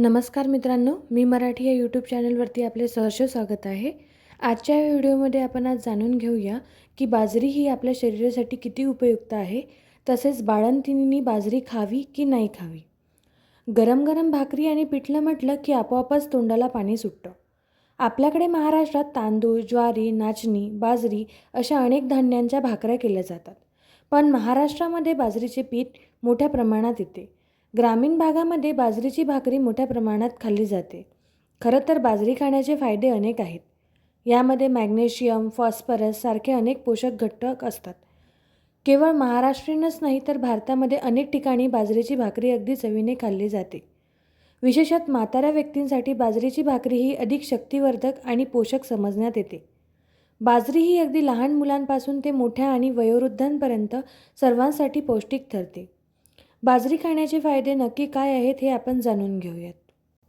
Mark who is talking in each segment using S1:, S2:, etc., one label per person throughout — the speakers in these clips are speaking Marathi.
S1: नमस्कार मित्रांनो मी मराठी या यूट्यूब चॅनलवरती आपले सहर्ष स्वागत आहे. आजच्या व्हिडिओमध्ये आपण आज जाणून घेऊया की बाजरी ही आपल्या शरीरासाठी किती उपयुक्त आहे तसेच बाळंतिणींनी बाजरी खावी की नाही खावी. गरम गरम भाकरी आणि पिठलं म्हटलं की आपोआपच तोंडाला पाणी सुटतं. आपल्याकडे महाराष्ट्रात तांदूळ ज्वारी नाचणी बाजरी अशा अनेक धान्यांच्या भाकऱ्या केल्या जातात. पण महाराष्ट्रामध्ये बाजरीचे पीठ मोठ्या प्रमाणात येते. ग्रामीण भागामध्ये बाजरीची भाकरी मोठ्या प्रमाणात खाल्ली जाते. खरं तर बाजरी खाण्याचे फायदे अनेक आहेत. यामध्ये मॅग्नेशियम फॉस्फरस सारखे अनेक पोषक घटक असतात. केवळ महाराष्ट्रीयनच नाही तर भारतामध्ये अनेक ठिकाणी बाजरीची भाकरी अगदी चवीने खाल्ली जाते. विशेषत म्हाताऱ्या व्यक्तींसाठी बाजरीची भाकरी ही अधिक शक्तिवर्धक आणि पोषक समजण्यात येते. बाजरी ही अगदी लहान मुलांपासून ते मोठ्या आणि वयोवृद्धांपर्यंत सर्वांसाठी पौष्टिक ठरते. बाजरी खाण्याचे फायदे नक्की काय आहेत हे आपण जाणून घेऊयात.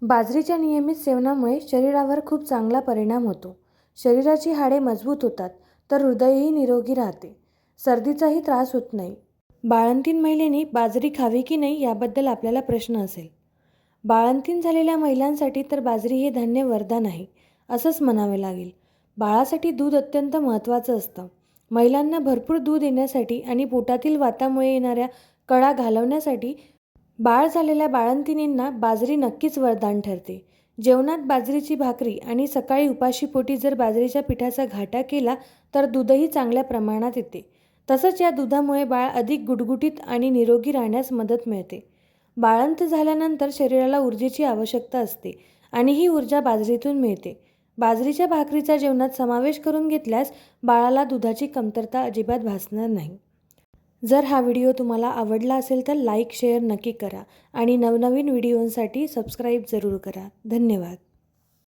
S1: बाजरीच्या नियमित सेवनामुळे शरीरावर खूप चांगला परिणाम होतो. शरीराची हाडे मजबूत होतात तर हृदयही निरोगी राहते. सर्दीचाही त्रास होत नाही. बाळंतीन महिलेने बाजरी खावी की नाही याबद्दल आपल्याला प्रश्न असेल. बाळंतीण झालेल्या महिलांसाठी तर बाजरी हे धान्य वरदान आहे असंच म्हणावे लागेल. बाळासाठी दूध अत्यंत महत्त्वाचं असतं. महिलांना भरपूर दूध येण्यासाठी आणि पोटातील वातामुळे येणाऱ्या कळा घालवण्यासाठी बाळ झालेल्या बाळंतिणींना बाजरी नक्कीच वरदान ठरते. जेवणात बाजरीची भाकरी आणि सकाळी उपाशीपोटी जर बाजरीच्या पिठाचा घाटा केला तर दूधही चांगल्या प्रमाणात येते. तसंच या दुधामुळे बाळ अधिक गुटगुटीत आणि निरोगी राहण्यास मदत मिळते. बाळंत झाल्यानंतर शरीराला ऊर्जेची आवश्यकता असते आणि ही ऊर्जा बाजरीतून मिळते. बाजरीच्या भाकरीचा जेवणात समावेश करून घेतल्यास बाळाला दुधाची कमतरता अजिबात भासणार नाही. जर हा व्हिडिओ तुम्हाला आवडला असेल तर लाईक शेअर नक्की करा आणि नवनवीन व्हिडिओंसाठी सबस्क्राईब जरूर करा. धन्यवाद.